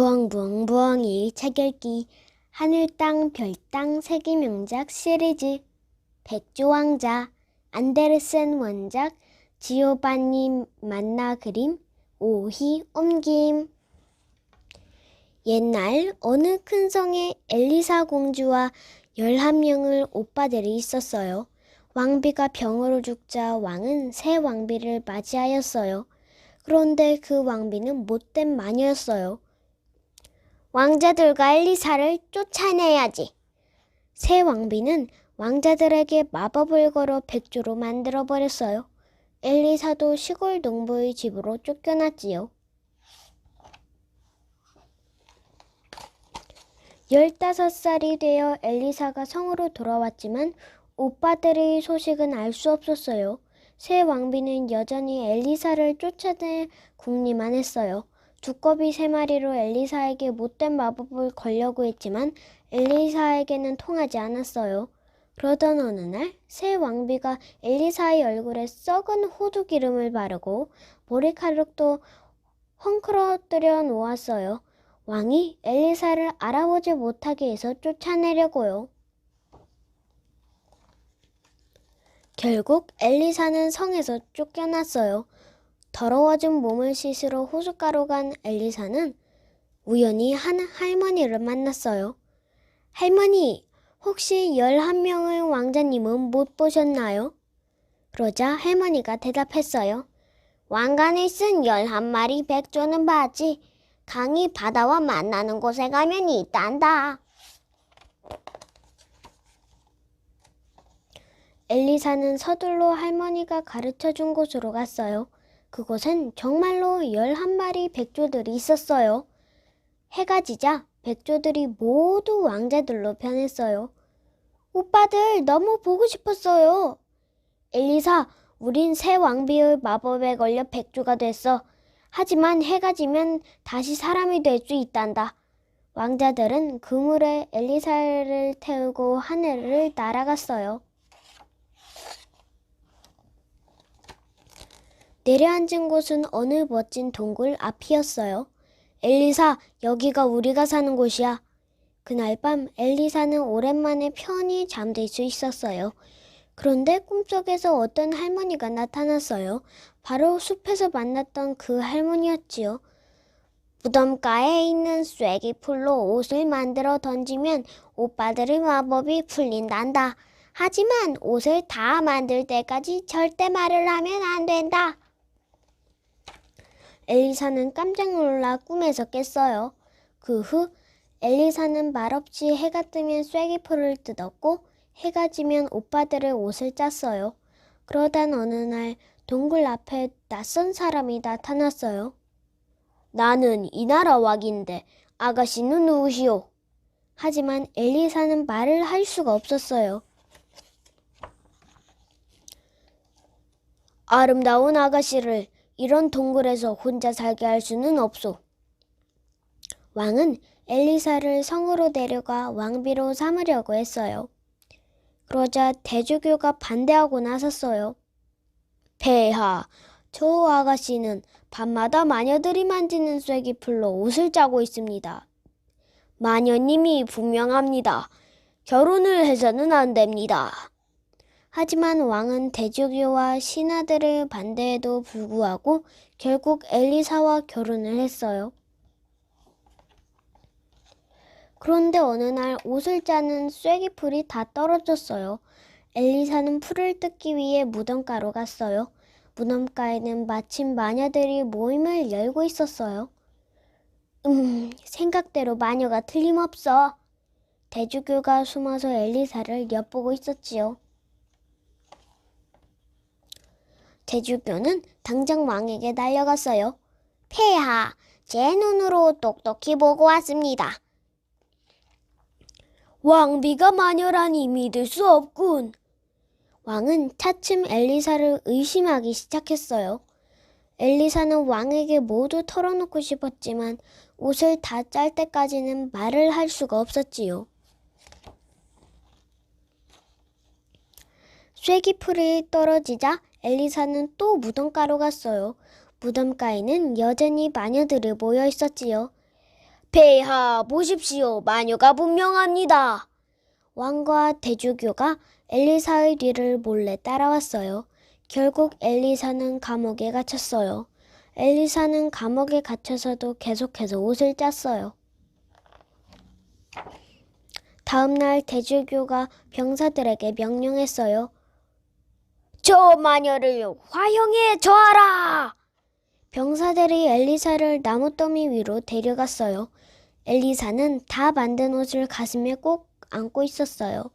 부엉부엉 부엉이 책 읽기 하늘 땅 별 땅 세계 명작 시리즈 백조왕자 안데르센 원작 지오바니 만나 그림 오희 옮김 옛날 어느 큰 성에 엘리사 공주와 열한 명의 오빠들이 있었어요. 왕비가 병으로 죽자 왕은 새 왕비를 맞이하였어요. 그런데 그 왕비는 못된 마녀였어요. 왕자들과 엘리사를 쫓아내야지. 새 왕비는 왕자들에게 마법을 걸어 백조로 만들어 버렸어요. 엘리사도 시골 농부의 집으로 쫓겨났지요. 열다섯 살이 되어 엘리사가 성으로 돌아왔지만 오빠들의 소식은 알 수 없었어요. 새 왕비는 여전히 엘리사를 쫓아내 궁리만 했어요. 두꺼비 세 마리로 엘리사에게 못된 마법을 걸려고 했지만 엘리사에게는 통하지 않았어요. 그러던 어느 날 새 왕비가 엘리사의 얼굴에 썩은 호두 기름을 바르고 머리카락도 헝클어뜨려 놓았어요. 왕이 엘리사를 알아보지 못하게 해서 쫓아내려고요. 결국 엘리사는 성에서 쫓겨났어요. 더러워진 몸을 씻으러 호숫가로 간 엘리사는 우연히 한 할머니를 만났어요. 할머니, 혹시 열한 명의 왕자님은 못 보셨나요? 그러자 할머니가 대답했어요. 왕관을 쓴 열한 마리 백조는 봤지. 강이 바다와 만나는 곳에 가면 있단다. 엘리사는 서둘러 할머니가 가르쳐 준 곳으로 갔어요. 그곳엔 정말로 열한 마리 백조들이 있었어요. 해가 지자 백조들이 모두 왕자들로 변했어요. 오빠들 너무 보고 싶었어요. 엘리사, 우린 새 왕비의 마법에 걸려 백조가 됐어. 하지만 해가 지면 다시 사람이 될 수 있단다. 왕자들은 그물에 엘리사를 태우고 하늘을 날아갔어요. 내려앉은 곳은 어느 멋진 동굴 앞이었어요. 엘리사, 여기가 우리가 사는 곳이야. 그날 밤 엘리사는 오랜만에 편히 잠들 수 있었어요. 그런데 꿈속에서 어떤 할머니가 나타났어요. 바로 숲에서 만났던 그 할머니였지요. 무덤가에 있는 쐐기 풀로 옷을 만들어 던지면 오빠들의 마법이 풀린단다. 하지만 옷을 다 만들 때까지 절대 말을 하면 안 된다. 엘리사는 깜짝 놀라 꿈에서 깼어요. 그 후 엘리사는 말없이 해가 뜨면 쐐기풀을 뜯었고 해가 지면 오빠들의 옷을 짰어요. 그러던 어느 날 동굴 앞에 낯선 사람이 나타났어요. 나는 이 나라 왕인데 아가씨는 누구시오? 하지만 엘리사는 말을 할 수가 없었어요. 아름다운 아가씨를 이런 동굴에서 혼자 살게 할 수는 없소. 왕은 엘리사를 성으로 데려가 왕비로 삼으려고 했어요. 그러자 대주교가 반대하고 나섰어요. 폐하, 저 아가씨는 밤마다 마녀들이 만지는 쐐기풀로 옷을 짜고 있습니다. 마녀님이 분명합니다. 결혼을 해서는 안 됩니다. 하지만 왕은 대주교와 신하들의 반대에도 불구하고 결국 엘리사와 결혼을 했어요. 그런데 어느 날 옷을 짜는 쐐기풀이 다 떨어졌어요. 엘리사는 풀을 뜯기 위해 무덤가로 갔어요. 무덤가에는 마침 마녀들이 모임을 열고 있었어요. 음, 생각대로 마녀가 틀림없어. 대주교가 숨어서 엘리사를 엿보고 있었지요. 대주교는 당장 왕에게 달려갔어요. 폐하, 제 눈으로 똑똑히 보고 왔습니다. 왕비가 마녀라니 믿을 수 없군. 왕은 차츰 엘리사를 의심하기 시작했어요. 엘리사는 왕에게 모두 털어놓고 싶었지만 옷을 다 짤 때까지는 말을 할 수가 없었지요. 쐐기풀이 떨어지자 엘리사는 또 무덤가로 갔어요. 무덤가에는 여전히 마녀들이 모여 있었지요. 폐하 보십시오. 마녀가 분명합니다. 왕과 대주교가 엘리사의 뒤를 몰래 따라왔어요. 결국 엘리사는 감옥에 갇혔어요. 엘리사는 감옥에 갇혀서도 계속해서 옷을 짰어요. 다음 날 대주교가 병사들에게 명령했어요. 저 마녀를 화형에 저하라! 병사들이 엘리사를 나무더미 위로 데려갔어요. 엘리사는 다 만든 옷을 가슴에 꼭 안고 있었어요.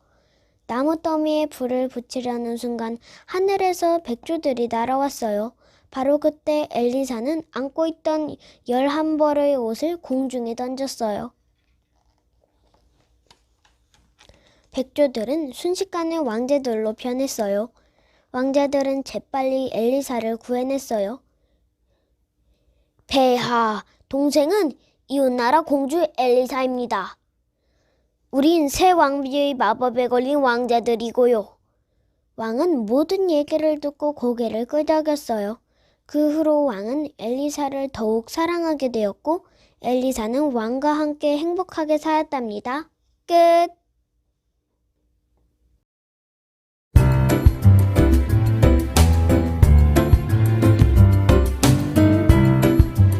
나무더미에 불을 붙이려는 순간 하늘에서 백조들이 날아왔어요. 바로 그때 엘리사는 안고 있던 열한 벌의 옷을 공중에 던졌어요. 백조들은 순식간에 왕제들로 변했어요. 왕자들은 재빨리 엘리사를 구해냈어요. 폐하, 동생은 이웃나라 공주 엘리사입니다. 우린 새 왕비의 마법에 걸린 왕자들이고요. 왕은 모든 얘기를 듣고 고개를 끄덕였어요. 그 후로 왕은 엘리사를 더욱 사랑하게 되었고 엘리사는 왕과 함께 행복하게 살았답니다. 끝.